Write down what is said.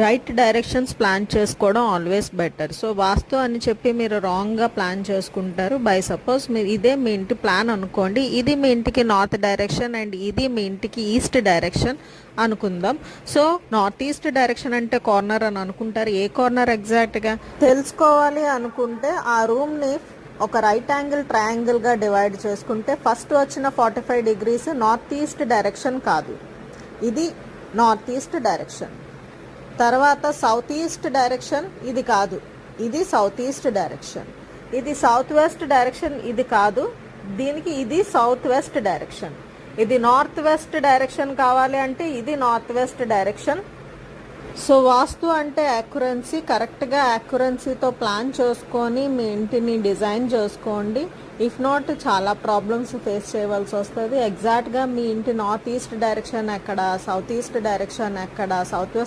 Right directions plan చేసుకోవడం always better so vastu అని చెప్పి మీరు రాంగ్గా ప్లాన్ చేసుకుంటారు. బై సపోజ్ మీరు ఇదే మీ ఇంటి ప్లాన్ అనుకోండి. ఇది మీ ఇంటికి నార్త్ డైరెక్షన్ అండ్ ఇది మీ ఇంటికి ఈస్ట్ డైరెక్షన్ అనుకుందాం. సో నార్త్ ఈస్ట్ డైరెక్షన్ అంటే కార్నర్ అని అనుకుంటారు. ఏ కార్నర్ ఎగ్జాక్ట్గా తెలుసుకోవాలి అనుకుంటే ఆ రూమ్ని ఒక రైట్ యాంగిల్ ట్రయాంగిల్గా డివైడ్ చేసుకుంటే ఫస్ట్ వచ్చిన forty five degrees north east direction కాదు. ఇది నార్త్ ఈస్ట్ డైరెక్షన్ తర్వాత సౌత్ ఈస్ట్ డైరెక్షన్ ఇది కాదు. ఇది సౌత్ ఈస్ట్ డైరెక్షన్ ఇది సౌత్ వెస్ట్ డైరెక్షన్ ఇది కాదు. దీనికి ఇది సౌత్ వెస్ట్ డైరెక్షన్ ఇది నార్త్ వెస్ట్ డైరెక్షన్ కావాలి అంటే ఇది north west direction so vastu అంటే యాక్యురెన్సీ కరెక్ట్గా యాక్యురెన్సీతో ప్లాన్ చేసుకొని మీ ఇంటిని డిజైన్ చేసుకోండి. ఇఫ్ నాట్ చాలా ప్రాబ్లమ్స్ ఫేస్ చేయవలసి వస్తుంది. ఎగ్జాక్ట్గా మీ ఇంటి నార్త్ ఈస్ట్ డైరెక్షన్ ఎక్కడ సౌత్ ఈస్ట్ డైరెక్షన్ ఎక్కడ సౌత్ వెస్ట్